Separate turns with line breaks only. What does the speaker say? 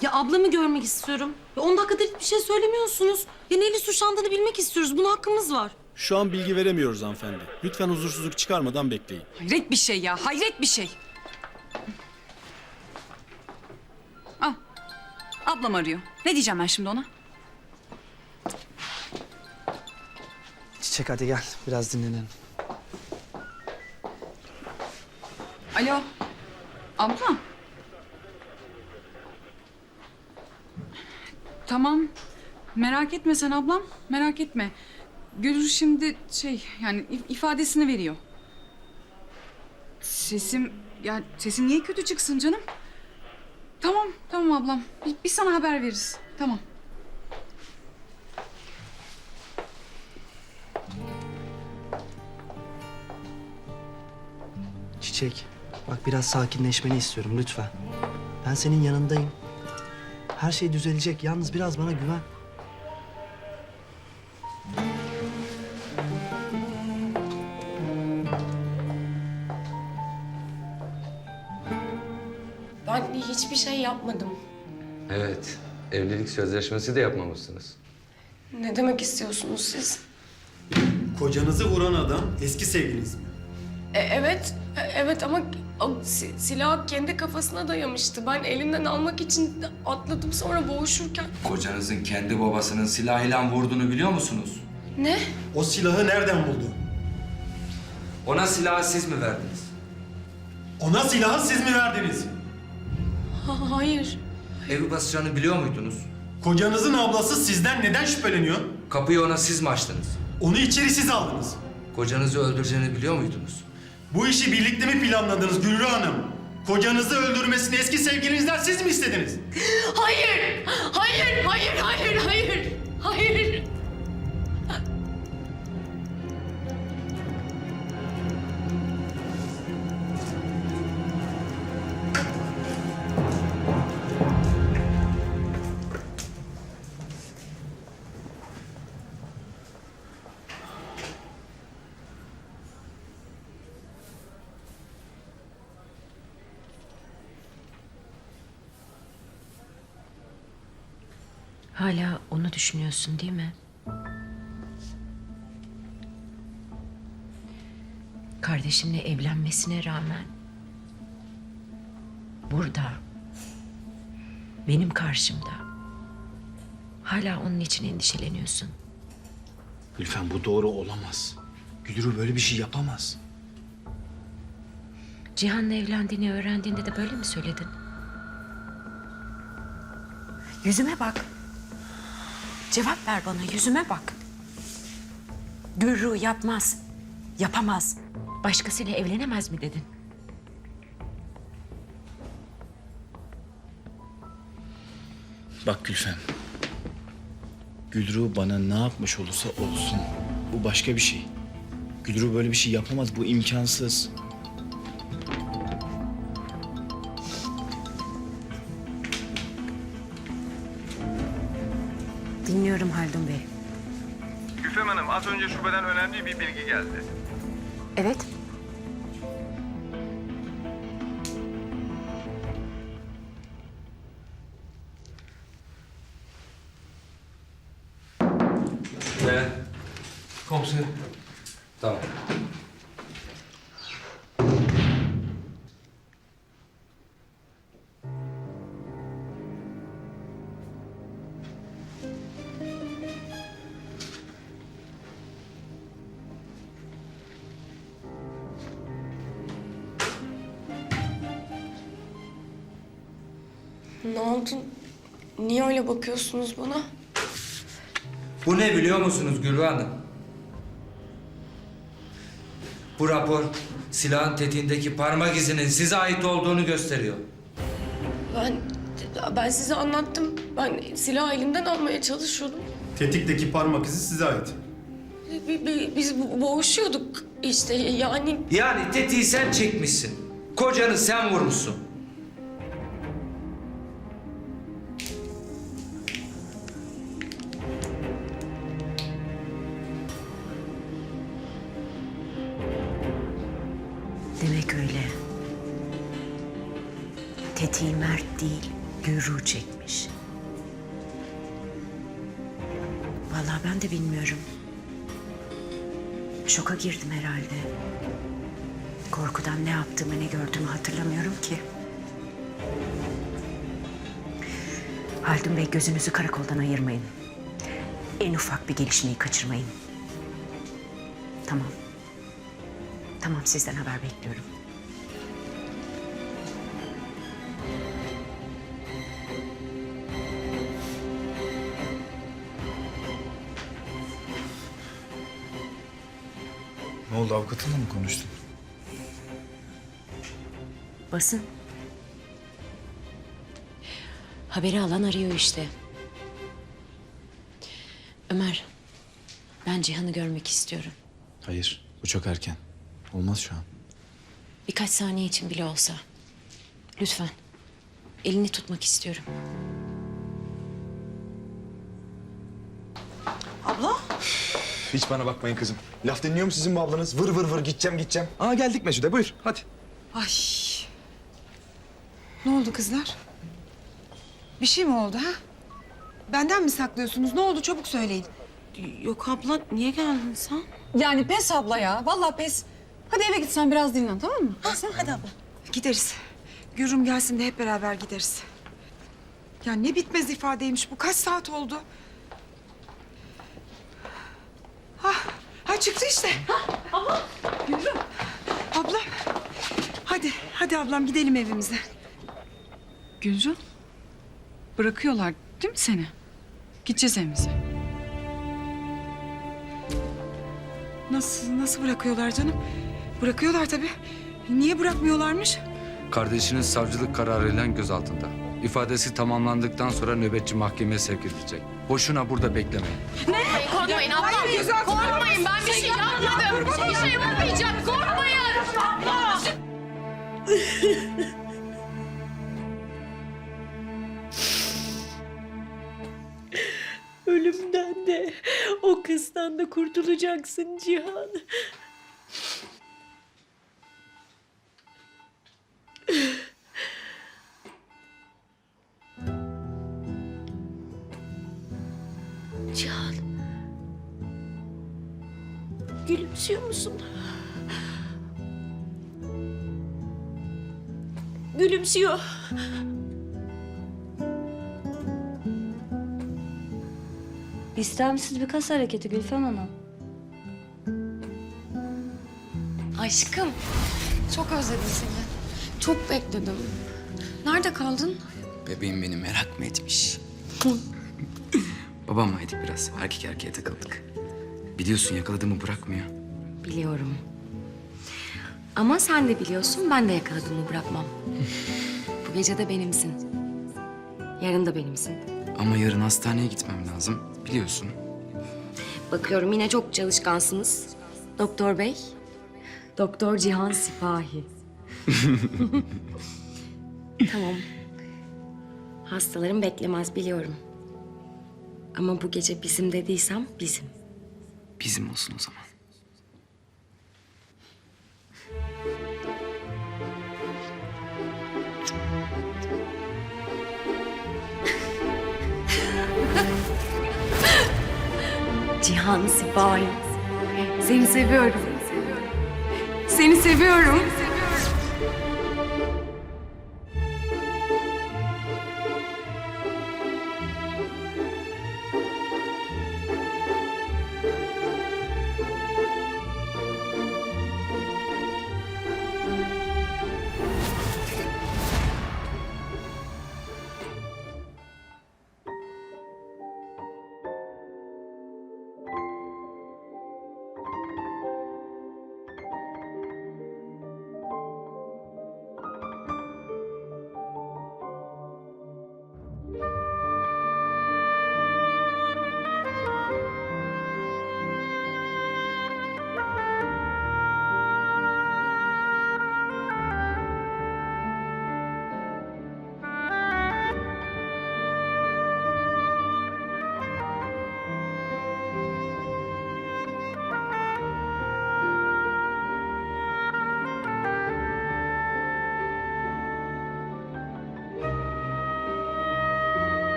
Ya ablamı görmek istiyorum. Ya 10 dakikadır hiçbir şey söylemiyorsunuz. Ya neyle suçlandığını bilmek istiyoruz. Buna hakkımız var.
Şu an bilgi veremiyoruz hanımefendi. Lütfen huzursuzluk çıkarmadan bekleyin.
Hayret bir şey ya, hayret bir şey. Al. Ablam arıyor. Ne diyeceğim ben şimdi ona?
Çiçek hadi gel biraz dinlenelim.
Alo. Abla. Tamam. Merak etme sen ablam. Merak etme. Gülür şimdi şey yani if- ifadesini veriyor. Sesim ya sesim niye kötü çıksın canım? Tamam tamam ablam. Bir, bir sana haber veririz. Tamam.
Çiçek bak biraz sakinleşmeni istiyorum lütfen. Ben senin yanındayım. Her şey düzelecek. Yalnız biraz bana güven.
Ben hiçbir şey yapmadım.
Evet, evlilik sözleşmesi de yapmamışsınız.
Ne demek istiyorsunuz siz?
Kocanızı vuran adam eski sevgiliniz mi?
E, evet, e, evet ama o si- silahı kendi kafasına dayamıştı. Ben elinden almak için atladım sonra boğuşurken.
Kocanızın kendi babasının silahıyla vurduğunu biliyor musunuz?
Ne?
O silahı nereden buldu?
Ona silahı siz mi verdiniz?
Ona silahı siz mi verdiniz?
Ha- hayır.
Evi basacağını biliyor muydunuz?
Kocanızın ablası sizden neden şüpheleniyor?
Kapıyı ona siz mi açtınız?
Onu içeri siz aldınız.
Kocanızı öldüreceğini biliyor muydunuz?
Bu işi birlikte mi planladınız Gülru Hanım? Kocanızı öldürmesini eski sevgilinizden siz mi istediniz?
Hayır! Hayır, hayır, hayır, hayır. Hayır.
Hala onu düşünüyorsun değil mi? Kardeşimle evlenmesine rağmen burada benim karşımda hala onun için endişeleniyorsun.
Gülfem bu doğru olamaz. Güdürü böyle bir şey yapamaz.
Cihan'la evlendiğini öğrendiğinde de böyle mi söyledin? Yüzüme bak. Cevap ver bana, yüzüme bak. Gürru yapmaz, yapamaz. Başkasıyla evlenemez mi dedin?
Bak Gülfem. Gülru bana ne yapmış olursa olsun. Bu başka bir şey. Gülru böyle bir şey yapamaz. Bu imkansız.
Dinliyorum Haldun Bey.
Gülfem Hanım az önce şubeden önemli bir bilgi geldi.
Evet.
Ne? Komiserim. Tamam.
Ne oldu? Niye öyle bakıyorsunuz bana?
Bu ne biliyor musunuz Gülru Hanım? Bu rapor silahın tetiğindeki parmak izinin size ait olduğunu gösteriyor.
Ben ben size anlattım. Ben silahı elimden almaya çalışıyordum.
Tetikteki parmak izi size ait.
Bi- bi- Biz bo- boğuşuyorduk işte yani
Yani tetiği sen çekmişsin. Kocanı sen vurmuşsun.
Demek öyle. Tetiği Mert değil, Gürru çekmiş. Vallahi ben de bilmiyorum. Şoka girdim herhalde. Korkudan ne yaptığımı ne gördüğümü hatırlamıyorum ki. Haldun Bey gözünüzü karakoldan ayırmayın. En ufak bir gelişmeyi kaçırmayın. Tamam. Tamam sizden haber bekliyorum.
Ne oldu avukatınla mı konuştun?
Basın. Haberi alan arıyor işte. Ömer, ben Cihan'ı görmek istiyorum.
Hayır bu çok erken. Olmaz şu an.
Birkaç saniye için bile olsa. Lütfen. Elini tutmak istiyorum.
Hiç bana bakmayın kızım. Laf dinliyor mu sizin bu ablanız? Vır vır vır gideceğim gideceğim. Aa geldik Mesude buyur hadi.
Ay. Ne oldu kızlar? Bir şey mi oldu ha? Benden mi saklıyorsunuz? Ne oldu? Çabuk söyleyin.
Yok abla niye geldin sen?
Yani pes abla ya. Vallahi pes. Hadi eve git sen biraz dinlen tamam mı?
Hadi abla. Gideriz. Gürüm gelsin de hep beraber gideriz. Ya ne bitmez ifadeymiş bu. Kaç saat oldu? Ha, ha çıktı işte. abla. Gürüm. Abla. Hadi, hadi ablam gidelim evimize.
Gülcan. Bırakıyorlar değil mi seni? Gideceğiz evimize.
Nasıl, nasıl bırakıyorlar canım? Bırakıyorlar tabii. Niye bırakmıyorlarmış?
Kardeşiniz savcılık kararıyla gözaltında. İfadesi tamamlandıktan sonra nöbetçi mahkemeye sevk edilecek. Boşuna burada beklemeyin.
Korkmayın ablam. Korkmayın ben bir şey yapmadım. Bir şey yapmayacağım. Korkmayın.
Ölümden de o kızdan da kurtulacaksın. Cihan. Gülümsüyor musun? Gülümsüyor.
İstemsiz bir kas hareketi Gülfem Hanım.
Aşkım. Çok özledim seni. Çok bekledim. Nerede kaldın?
Bebeğim beni merak mı etmiş? Babamlaydık biraz. Erkek erkeğe takıldık. Biliyorsun yakaladığımı bırakmıyor.
Biliyorum. Ama sen de biliyorsun ben de yakaladığımı bırakmam. Bu gece de benimsin. Yarın da benimsin.
Ama yarın hastaneye gitmem lazım. Biliyorsun.
Bakıyorum yine çok çalışkansınız. Doktor bey. Doktor Cihan Sipahi. tamam. Hastalarım beklemez biliyorum. Ama bu gece bizim dediysem bizim.
Bizim olsun o zaman.
Cihan Sipahi. Seni seviyorum. Seni seviyorum.